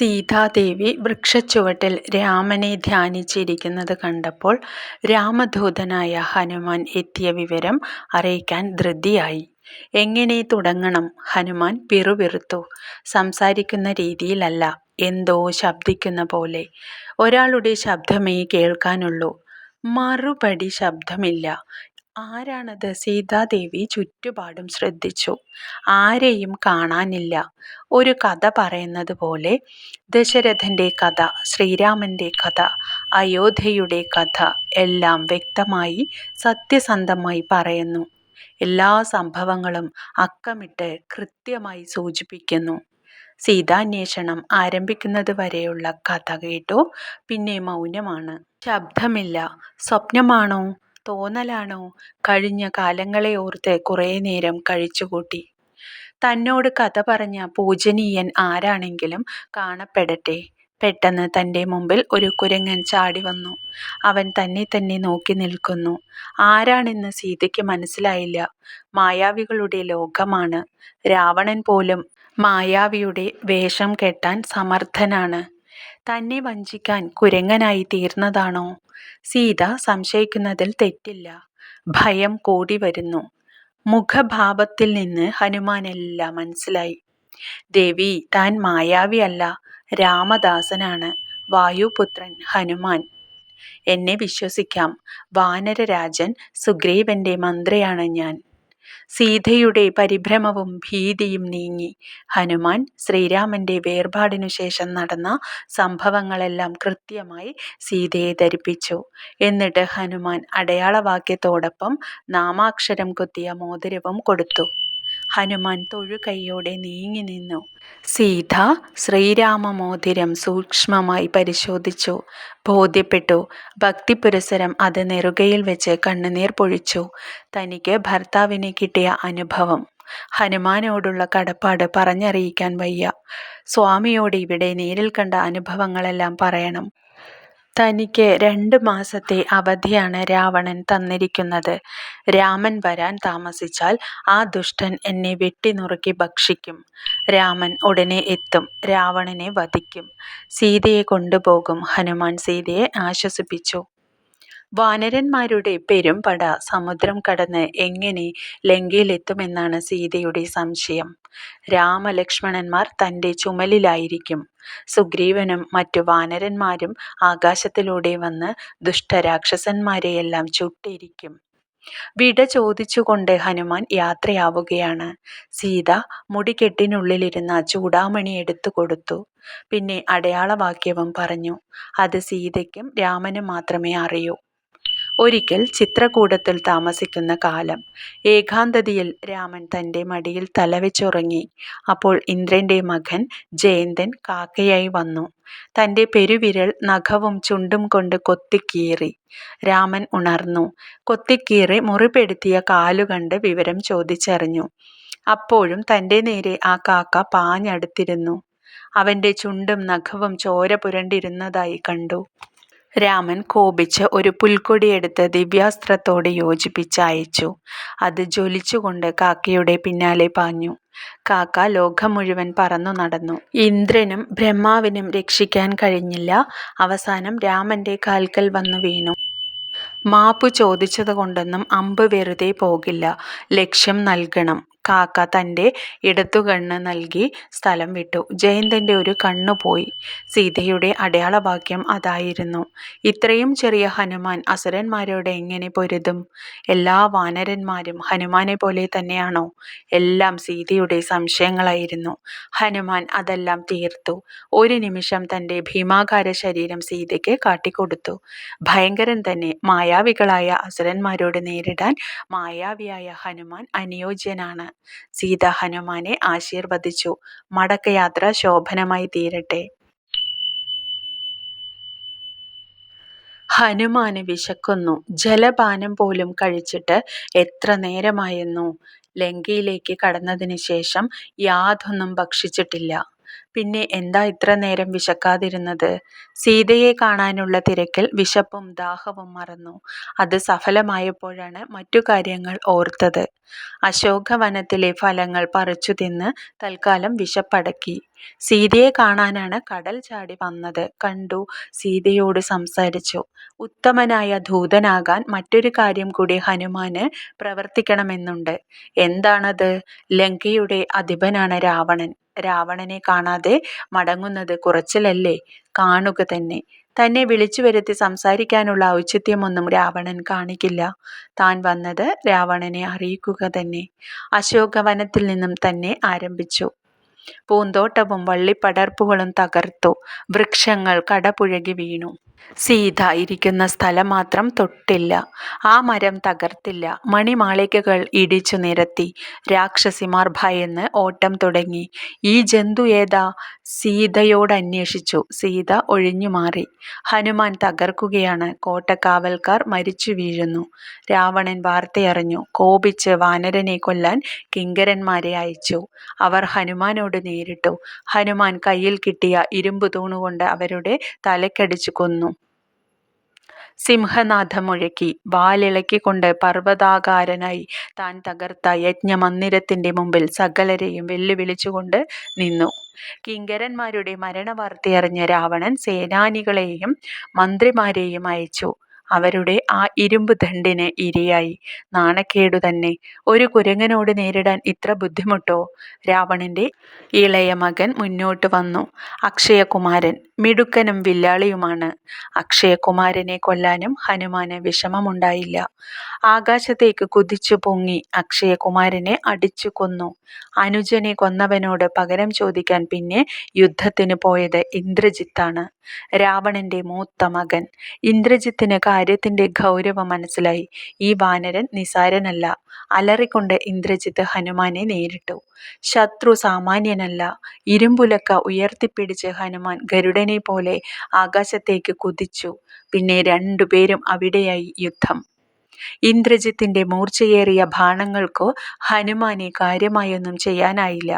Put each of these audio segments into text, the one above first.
സീതാദേവി വൃക്ഷച്ചുവട്ടിൽ രാമനെ ധ്യാനിച്ചിരിക്കുന്നത് കണ്ടപ്പോൾ രാമദൂതനായ ഹനുമാൻ എത്തിയ വിവരം അറിയിക്കാൻ ധൃതിയായി. എങ്ങനെ തുടങ്ങണം? ഹനുമാൻ പിറുപിറുത്തു. സംസാരിക്കുന്ന രീതിയിലല്ല, എന്തോ ശബ്ദിക്കുന്ന പോലെ. ഒരാളുടെ ശബ്ദമേ കേൾക്കാനുള്ളൂ. മറുപടി ശബ്ദമില്ല. ആരാണത്? സീതാദേവി ചുറ്റുപാടും ശ്രദ്ധിച്ചു. ആരെയും കാണാനില്ല. ഒരു കഥ പറയുന്നത് പോലെ ദശരഥന്റെ കഥ, ശ്രീരാമന്റെ കഥ, അയോധ്യയുടെ കഥ എല്ലാം വ്യക്തമായി സത്യസന്ധമായി പറയുന്നു. എല്ലാ സംഭവങ്ങളും അക്കമിട്ട് കൃത്യമായി സൂചിപ്പിക്കുന്നു. സീതാന്വേഷണം ആരംഭിക്കുന്നത് വരെയുള്ള കഥ കേട്ടു. പിന്നെ മൗനമാണ്. ശബ്ദമില്ല. സ്വപ്നമാണോ? തോന്നലാണോ? കഴിഞ്ഞ കാലങ്ങളെ ഓർത്ത് കുറേ നേരം കഴിച്ചുകൂട്ടി. തന്നോട് കഥ പറഞ്ഞ പൂജനീയൻ ആരാണെങ്കിലും കാണപ്പെടട്ടെ. പെട്ടെന്ന് തന്റെ മുമ്പിൽ ഒരു കുരങ്ങൻ ചാടി വന്നു അവൻ തന്നെ തന്നെ നോക്കി നിൽക്കുന്നു. ആരാണെന്ന് സീതയ്ക്ക് മനസ്സിലായില്ല. മായാവികളുടെ ലോകമാണ്. രാവണൻ പോലും മായാവിയുടെ വേഷം കെട്ടാൻ സമർത്ഥനാണ്. തന്നെ വഞ്ചിക്കാൻ കുരങ്ങനായി തീർന്നതാണോ? സീത സംശയിക്കുന്നതിൽ തെറ്റില്ല. ഭയം കൂടി വരുന്നു മുഖഭാവത്തിൽ നിന്ന് ഹനുമാനെല്ലാം മനസ്സിലായി. ദേവി താൻ മായാവി അല്ല, രാമദാസനാണ്. വായുപുത്രൻ ഹനുമാൻ. എന്നെ വിശ്വസിക്കാം. വാനരരാജൻ സുഗ്രീവന്റെ മന്ത്രിയാണ് ഞാൻ. സീതയുടെ പരിഭ്രമവും ഭീതിയും നീങ്ങി. ഹനുമാൻ ശ്രീരാമന്റെ വേർപാടിനു ശേഷം നടന്ന സംഭവങ്ങളെല്ലാം കൃത്യമായി സീതയെ ധരിപ്പിച്ചു. എന്നിട്ട് ഹനുമാൻ അടയാളവാക്യത്തോടൊപ്പം നാമാക്ഷരം കൊത്തിയ മോതിരവും കൊടുത്തു. ഹനുമാൻ തൊഴുകൈയോടെ നീങ്ങി നിന്നു സീത ശ്രീരാമമോതിരം സൂക്ഷ്മമായി പരിശോധിച്ചു. ബോധ്യപ്പെട്ടു. ഭക്തിപുരസരം അത് നെറുകയിൽ വെച്ച് കണ്ണുനീർ പൊഴിച്ചു. തനിക്ക് ഭർത്താവിനെ കിട്ടിയ അനുഭവം. ഹനുമാനോടുള്ള കടപ്പാട് പറഞ്ഞറിയിക്കാൻ വയ്യ. സ്വാമിയോട് ഇവിടെ നേരിൽ കണ്ട അനുഭവങ്ങളെല്ലാം പറയണം. തനിക്ക് രണ്ട് മാസത്തെ അവധിയാണ് രാവണൻ തന്നിരിക്കുന്നത്. രാമൻ വരാൻ താമസിച്ചാൽ ആ ദുഷ്ടൻ എന്നെ വെട്ടി വെട്ടിനുറുക്കി ഭക്ഷിക്കും. രാമൻ ഉടനെ എത്തും. രാവണനെ വധിക്കും. സീതയെ കൊണ്ടുപോകും. ഹനുമാൻ സീതയെ ആശ്വസിപ്പിച്ചു. വാനരന്മാരുടെ പെരുംപട സമുദ്രം കടന്ന് എങ്ങനെ ലങ്കയിലെത്തുമെന്നാണ് സീതയുടെ സംശയം. രാമലക്ഷ്മണന്മാർ തന്റെ ചുമലിലായിരിക്കും. സുഗ്രീവനും മറ്റു വാനരന്മാരും ആകാശത്തിലൂടെ വന്ന് ദുഷ്ടരാക്ഷസന്മാരെയെല്ലാം ചുട്ടിരിക്കും വിട ചോദിച്ചുകൊണ്ട് ഹനുമാൻ യാത്രയാവുകയാണ്. സീത മുടികെട്ടിനുള്ളിലിരുന്ന ചൂടാമണി എടുത്തു കൊടുത്തു പിന്നെ അടയാളവാക്യവും പറഞ്ഞു. അത് സീതയ്ക്കും രാമനും മാത്രമേ അറിയൂ. ഒരിക്കൽ ചിത്രകൂടത്തിൽ താമസിക്കുന്ന കാലം. ഏകാന്തതയിൽ രാമൻ തന്റെ മടിയിൽ തലവെച്ചുറങ്ങി. അപ്പോൾ ഇന്ദ്രന്റെ മകൻ ജയന്തൻ കാക്കയായി വന്നു. തന്റെ പെരുവിരൽ നഖവും ചുണ്ടും കൊണ്ട് കൊത്തിക്കീറി. രാമൻ ഉണർന്നു. കൊത്തിക്കീറി മുറിപ്പെടുത്തിയ കാലുകണ്ട് വിവരം ചോദിച്ചറിഞ്ഞു. അപ്പോഴും തന്റെ നേരെ ആ കാക്ക പാഞ്ഞടുത്തിരുന്നു. അവന്റെ ചുണ്ടും നഖവും ചോര പുരണ്ടിരുന്നതായി കണ്ടു. രാമൻ കോപിച്ച് ഒരു പുൽക്കൊടിയെടുത്ത് ദിവ്യാസ്ത്രത്തോട് യോജിപ്പിച്ച് അയച്ചു. അത് ജ്വലിച്ചുകൊണ്ട് കാക്കയുടെ പിന്നാലെ പാഞ്ഞു. കാക്ക ലോകം മുഴുവൻ പറന്നു നടന്നു ഇന്ദ്രനും ബ്രഹ്മാവിനും രക്ഷിക്കാൻ കഴിഞ്ഞില്ല. അവസാനം രാമന്റെ കാൽക്കൽ വന്നു വീണു. മാപ്പു ചോദിച്ചതുകൊണ്ടൊന്നും അമ്പ് വെറുതെ പോകില്ല. ലക്ഷ്യം നൽകണം. കാക്ക തന്റെ ഇടത്തുകണ്ണ് നൽകി സ്ഥലം വിട്ടു. ജയന്തന്റെ ഒരു കണ്ണ് പോയി. സീതയുടെ അടയാളവാക്യം അതായിരുന്നു. ഇത്രയും ചെറിയ ഹനുമാൻ അസുരന്മാരോട് എങ്ങനെ പൊരുതും? എല്ലാ വാനരന്മാരും ഹനുമാനെ പോലെ തന്നെയാണോ? എല്ലാം സീതയുടെ സംശയങ്ങളായിരുന്നു. ഹനുമാൻ അതെല്ലാം തീർത്തു. ഒരു നിമിഷം തന്റെ ഭീമാകാര ശരീരം സീതയ്ക്ക് കാട്ടിക്കൊടുത്തു. ഭയങ്കരൻ തന്നെ. മായാവികളായ അസുരന്മാരോട് നേരിടാൻ മായാവിയായ ഹനുമാൻ അനുയോജ്യനാണ്. സീത ഹനുമാനെ ആശീർവദിച്ചു. മടക്കയാത്ര ശോഭനമായി തീരട്ടെ. ഹനുമാന് വിശക്കുന്നു. ജലപാനം പോലും കഴിച്ചിട്ട് എത്ര നേരമായെന്നു ലങ്കയിലേക്ക് കടന്നതിന് ശേഷം യാതൊന്നും ഭക്ഷിച്ചിട്ടില്ല. പിന്നെ എന്താ ഇത്ര നേരം വിശക്കാതിരുന്നത്? സീതയെ കാണാനുള്ള തിരക്കിൽ വിശപ്പും ദാഹവും മറന്നു. അത് സഫലമായപ്പോഴാണ് മറ്റു കാര്യങ്ങൾ ഓർത്തത്. അശോകവനത്തിലെ ഫലങ്ങൾ പറിച്ചു തിന്ന് തൽക്കാലം വിശപ്പടക്കി. സീതയെ കാണാനാണ് കടൽ ചാടി വന്നത്. കണ്ടു സീതയോട് സംസാരിച്ചു. ഉത്തമനായ ദൂതനാകാൻ മറ്റൊരു കാര്യം കൂടി ഹനുമാന് പ്രവർത്തിക്കണമെന്നുണ്ട്. എന്താണത്? ലങ്കയുടെ അധിപനാണ് രാവണൻ. രാവണനെ കാണാതെ മടങ്ങുന്നത് കുറച്ചിലല്ലേ? കാണുക തന്നെ. തന്നെ വിളിച്ചു വരുത്തി സംസാരിക്കാനുള്ള ഔചിത്യമൊന്നും രാവണൻ കാണിക്കില്ല. താൻ വന്നത് രാവണനെ അറിയിക്കുക തന്നെ. അശോകവനത്തിൽ നിന്നും തന്നെ ആരംഭിച്ചു. പൂന്തോട്ടവും വള്ളിപ്പടർപ്പുകളും തകർത്തു. വൃക്ഷങ്ങൾ കടപുഴകി വീണു. സീത ഇരിക്കുന്ന സ്ഥലം മാത്രം തൊട്ടില്ല. ആ മരം തകർത്തില്ല. മണിമാളികകൾ ഇടിച്ചു നിരത്തി. രാക്ഷസിമാർ ഭയന്ന് ഓട്ടം തുടങ്ങി. ഈ ജന്തു ഏതാ? സീതയോട് അന്വേഷിച്ചു സീത ഒഴിഞ്ഞു മാറി ഹനുമാൻ തകർക്കുകയാണ്. കോട്ടക്കാവൽക്കാർ മരിച്ചു വീഴുന്നു. രാവണൻ വാർത്തയറിഞ്ഞു. കോപിച്ച് വാനരനെ കൊല്ലാൻ കിങ്കരന്മാരെ അയച്ചു. അവർ ഹനുമാനോട് നേരിട്ടു. ഹനുമാൻ കയ്യിൽ കിട്ടിയ ഇരുമ്പ് തൂണുകൊണ്ട് അവരുടെ തലക്കടിച്ചു കൊന്നു. സിംഹനാഥം മുഴക്കി. വാലിളക്കിക്കൊണ്ട് പർവതാകാരനായി താൻ തകർത്ത യജ്ഞമന്ദിരത്തിന്റെ മുമ്പിൽ സകലരെയും വെല്ലുവിളിച്ചുകൊണ്ട് നിന്നു. കിങ്കരന്മാരുടെ മരണവാർത്തയറിഞ്ഞ രാവണൻ സേനാനികളെയും മന്ത്രിമാരെയും അയച്ചു. അവരുടെ ആ ഇരുമ്പ് ദണ്ഡിന് ഇരയായി. നാണക്കേടു തന്നെ. ഒരു കുരങ്ങനോട് നേരിടാൻ ഇത്ര ബുദ്ധിമുട്ടോ? രാവണന്റെ ഇളയ മകൻ മുന്നോട്ട് വന്നു. അക്ഷയകുമാരൻ മിടുക്കനും വില്ലാളിയുമാണ്. അക്ഷയകുമാരനെ കൊല്ലാനും ഹനുമാന് വിഷമമുണ്ടായില്ല. ആകാശത്തേക്ക് കുതിച്ചു പൊങ്ങി അക്ഷയകുമാരനെ അടിച്ചു കൊന്നു. അനുജനെ കൊന്നവനോട് പകരം ചോദിക്കാൻ പിന്നെ യുദ്ധത്തിന് പോയത് ഇന്ദ്രജിത്താണ്. രാവണന്റെ മൂത്ത മകൻ. ഇന്ദ്രജിത്തിന് കാര്യത്തിന്റെ ഗൗരവം മനസ്സിലായി. ഈ വാനരൻ നിസാരനല്ല. അലറിക്കൊണ്ട് ഇന്ദ്രജിത്ത് ഹനുമാനെ നേരിട്ടു. ശത്രു സാമാന്യനല്ല. ഇരുമ്പുലക്ക ഉയർത്തിപ്പിടിച്ച് ഹനുമാൻ ഗരുഡനെ പോലെ ആകാശത്തേക്ക് കുതിച്ചു. പിന്നെ രണ്ടുപേരും അവിടെയായി യുദ്ധം. ഇന്ദ്രജിത്തിന്റെ മൂർച്ചയേറിയ ബാണങ്ങൾക്കോ ഹനുമാനെ കാര്യമായൊന്നും ചെയ്യാനായില്ല.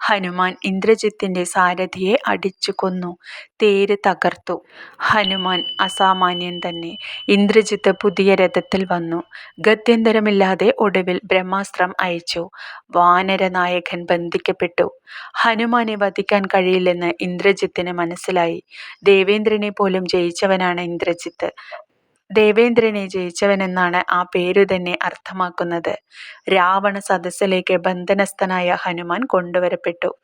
ഹനുമാൻ ഇന്ദ്രജിത്തിന്റെ സാരഥിയെ അടിച്ചു കൊന്നു തേര് തകർത്തു. ഹനുമാൻ അസാമാന്യൻ തന്നെ ഇന്ദ്രജിത്ത് പുതിയ രഥത്തിൽ വന്നു. ഗത്യന്തരമില്ലാതെ ഒടുവിൽ ബ്രഹ്മാസ്ത്രം അയച്ചു. വാനരനായകൻ ബന്ധിക്കപ്പെട്ടു. ഹനുമാനെ വധിക്കാൻ കഴിയില്ലെന്ന് ഇന്ദ്രജിത്തിന് മനസ്സിലായി. ദേവേന്ദ്രനെ പോലും ജയിച്ചവനാണ് ഇന്ദ്രജിത്ത്. ദേവേന്ദ്രനെ ജയിച്ചവനെന്നാണ് ആ പേരു തന്നെ അർത്ഥമാക്കുന്നത്. രാവണ സദസ്സിലേക്ക് ബന്ധനസ്ഥനായ ഹനുമാൻ കൊണ്ടുവരപ്പെട്ടു.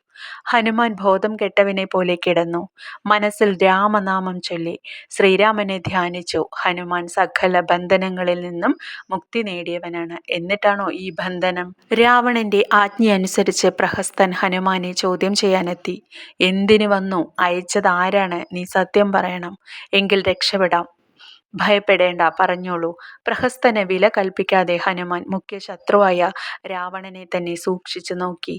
ഹനുമാൻ ബോധം കെട്ടവനെ പോലെ കിടന്നു. മനസ്സിൽ രാമനാമം ചൊല്ലി. ശ്രീരാമനെ ധ്യാനിച്ചു. ഹനുമാൻ സകല ബന്ധനങ്ങളിൽ നിന്നും മുക്തി നേടിയവനാണ്. എന്നിട്ടാണോ ഈ ബന്ധനം? രാവണന്റെ ആജ്ഞയനുസരിച്ച് പ്രഹസ്തൻ ഹനുമാനെ ചോദ്യം ചെയ്യാനെത്തി. എന്തിനു വന്നു? അയച്ചത് ആരാണ്? നീ സത്യം പറയണം. എങ്കിൽ രക്ഷപ്പെടാം. ഭയപ്പെടേണ്ട പറഞ്ഞോളൂ. പ്രഹസ്തന് വില കൽപ്പിക്കാതെ ഹനുമാൻ മുഖ്യ ശത്രുവായ രാവണനെ തന്നെ സൂക്ഷിച്ചു നോക്കി.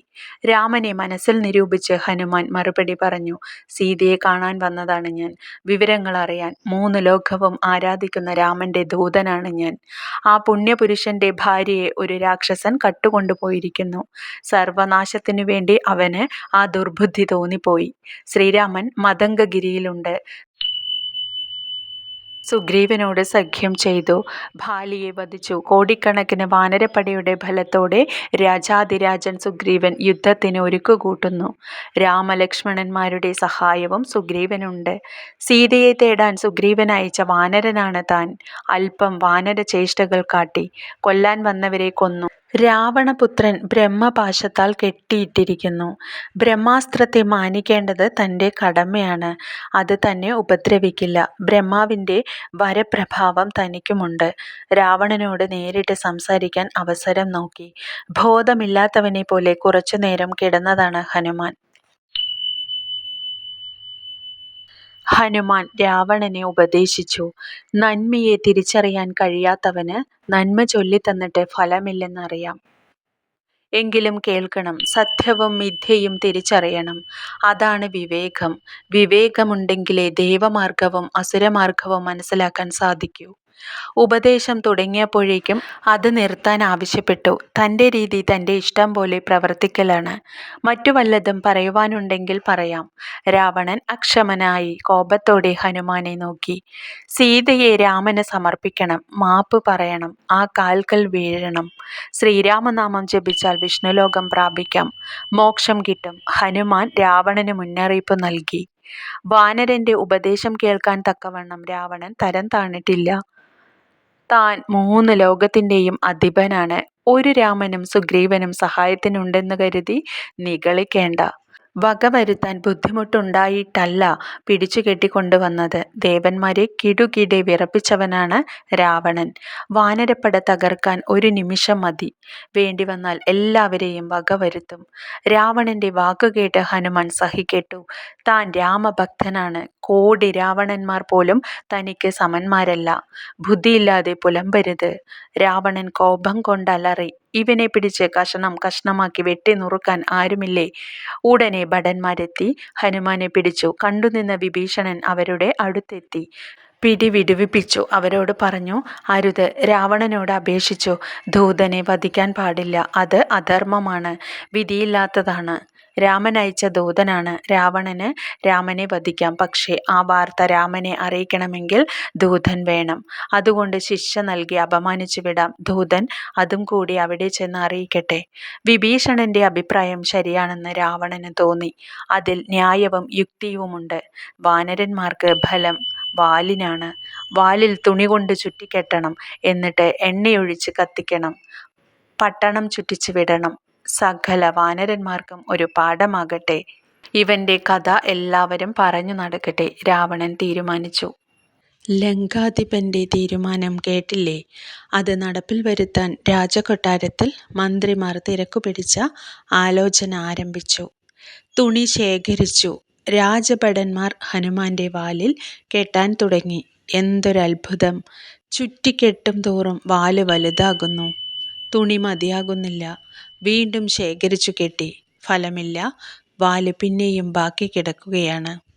രാമനെ മനസ്സിൽ നിരൂപിച്ച് ഹനുമാൻ മറുപടി പറഞ്ഞു സീതയെ കാണാൻ വന്നതാണ് ഞാൻ. വിവരങ്ങൾ അറിയാൻ മൂന്ന് ലോകവും ആരാധിക്കുന്ന രാമന്റെ ദൂതനാണ് ഞാൻ. ആ പുണ്യപുരുഷന്റെ ഭാര്യയെ ഒരു രാക്ഷസൻ കട്ടുകൊണ്ടുപോയിരിക്കുന്നു. സർവനാശത്തിനു വേണ്ടി അവന് ആ ദുർബുദ്ധി തോന്നിപ്പോയി. ശ്രീരാമൻ മതംഗഗിരിയിലുണ്ട് സുഗ്രീവനോട് സഖ്യം ചെയ്തു. ഭാലിയെ വധിച്ചു. കോടിക്കണക്കിന് വാനരപ്പടയുടെ ഫലത്തോടെ രാജാതിരാജൻ സുഗ്രീവൻ യുദ്ധത്തിന് ഒരുക്കുകൂട്ടുന്നു. രാമലക്ഷ്മണന്മാരുടെ സഹായവും സുഗ്രീവനുണ്ട്. സീതയെ തേടാൻ സുഗ്രീവൻ അയച്ച വാനരനാണ് താൻ. അല്പം വാനര ചേഷ്ടകൾ കാട്ടി കൊല്ലാൻ വന്നവരെ കൊന്നു. രാവണപുത്രൻ ബ്രഹ്മപാശത്താൽ കെട്ടിയിട്ടിരിക്കുന്നു. ബ്രഹ്മാസ്ത്രത്തെ മാനിക്കേണ്ടത് തന്റെ കടമയാണ്. അത് തന്നെ ഉപദ്രവിക്കില്ല. ബ്രഹ്മാവിന്റെ വരപ്രഭാവം തനിക്കുമുണ്ട്. രാവണനോട് നേരിട്ട് സംസാരിക്കാൻ അവസരം നോക്കി. ബോധമില്ലാത്തവനെ പോലെ കുറച്ചു നേരം കിടന്നതാണ് ഹനുമാൻ. ഹനുമാൻ രാവണനെ ഉപദേശിച്ചു. നന്മയെ തിരിച്ചറിയാൻ കഴിയാത്തവന് നന്മ ചൊല്ലിത്തന്നിട്ട് ഫലമില്ലെന്നറിയാം. എങ്കിലും കേൾക്കണം സത്യവും മിഥ്യയും തിരിച്ചറിയണം. അതാണ് വിവേകം. വിവേകമുണ്ടെങ്കിലേ ദേവമാർഗവും അസുരമാർഗവും മനസ്സിലാക്കാൻ സാധിക്കൂ. ഉപദേശം തുടങ്ങിയപ്പോഴേക്കും അത് നിർത്താൻ ആവശ്യപ്പെട്ടു. തന്റെ രീതി തന്റെ ഇഷ്ടം പോലെ പ്രവർത്തിക്കലാണ്. മറ്റു വല്ലതും പറയുവാനുണ്ടെങ്കിൽ പറയാം. രാവണൻ അക്ഷമനായി കോപത്തോടെ ഹനുമാനെ നോക്കി. സീതയെ രാമന് സമർപ്പിക്കണം. മാപ്പ് പറയണം. ആ കാൽക്കൽ വീഴണം. ശ്രീരാമനാമം ജപിച്ചാൽ വിഷ്ണുലോകം പ്രാപിക്കാം. മോക്ഷം കിട്ടും. ഹനുമാൻ രാവണന് മുന്നറിയിപ്പ് നൽകി. വാനരന്റെ ഉപദേശം കേൾക്കാൻ തക്കവണ്ണം രാവണൻ തരം താണിട്ടില്ല. താൻ മൂന്ന് ലോകത്തിന്റെയും അധിപനാണ്. ഒരു രാമനും സുഗ്രീവനും സഹായത്തിനുണ്ടെന്ന് കരുതി നിഗളിക്കേണ്ട. വകവരുത്താൻ ബുദ്ധിമുട്ടുണ്ടായിട്ടല്ല പിടിച്ചു കെട്ടിക്കൊണ്ടുവന്നത്. ദേവന്മാരെ കിടുകിടെ വിറപ്പിച്ചവനാണ് രാവണൻ. വാനരപ്പട തകർക്കാൻ ഒരു നിമിഷം മതി. വേണ്ടി വന്നാൽ എല്ലാവരെയും വകവരുത്തും രാവണന്റെ വാക്കുകേട്ട് ഹനുമാൻ സഹിക്കേട്ടു. താൻ രാമഭക്തനാണ്. കോടി രാവണന്മാർ പോലും തനിക്ക് സമന്മാരല്ല. ബുദ്ധിയില്ലാതെ പുലമ്പരുത്. രാവണൻ കോപം കൊണ്ടലറി. ഇവനെ പിടിച്ച് കഷണം കഷ്ണമാക്കി വെട്ടി നുറുക്കാൻ ആരുമില്ലേ? ഉടനെ ഭടന്മാരെത്തി. ഹനുമാനെ പിടിച്ചു. കണ്ടുനിന്ന വിഭീഷണൻ അവരുടെ അടുത്തെത്തി. പിടി വിടുവിപ്പിച്ചു. അവരോട് പറഞ്ഞു അരുത്. രാവണനോട് അപേക്ഷിച്ചു. ദൂതനെ വധിക്കാൻ പാടില്ല. അത് അധർമ്മമാണ്. വിധിയില്ലാത്തതാണ്. രാമൻ അയച്ച ദൂതനാണ് രാവണന് രാമനെ വധിക്കാം. പക്ഷേ ആ വാർത്ത രാമനെ അറിയിക്കണമെങ്കിൽ ദൂതൻ വേണം. അതുകൊണ്ട് ശിക്ഷ നൽകി അപമാനിച്ചു വിടാം. ദൂതൻ അതും കൂടി അവിടെ ചെന്ന് അറിയിക്കട്ടെ. വിഭീഷണന്റെ അഭിപ്രായം ശരിയാണെന്ന് രാവണന് തോന്നി. അതിൽ ന്യായവും യുക്തിയുമുണ്ട്. വാനരന്മാർക്ക് ഫലം വാലിനാണ്. വാലിൽ തുണി കൊണ്ട് ചുറ്റിക്കെട്ടണം. എന്നിട്ട് എണ്ണയൊഴിച്ച് കത്തിക്കണം. പട്ടണം ചുറ്റിച്ചു വിടണം. സകല വാനരന്മാർക്കും ഒരു പാഠമാകട്ടെ. ഇവന്റെ കഥ എല്ലാവരും പറഞ്ഞു നടക്കട്ടെ. രാവണൻ തീരുമാനിച്ചു. ലങ്കാധിപന്റെ തീരുമാനം കേട്ടില്ലേ? അത് നടപ്പിൽ വരുത്താൻ രാജകൊട്ടാരത്തിൽ മന്ത്രിമാർ തിരക്കുപിടിച്ച ആലോചന ആരംഭിച്ചു. തുണി ശേഖരിച്ചു. രാജഭടന്മാർ ഹനുമാന്റെ വാലിൽ കെട്ടാൻ തുടങ്ങി. എന്തൊരത്ഭുതം. ചുറ്റിക്കെട്ടും തോറും വാൽ വലുതാകുന്നു. തുണി മതിയാകുന്നില്ല. വീണ്ടും ശേഖരിച്ചു കെട്ടി. ഫലമില്ല. വാൽ പിന്നെയും ബാക്കി കിടക്കുകയാണ്.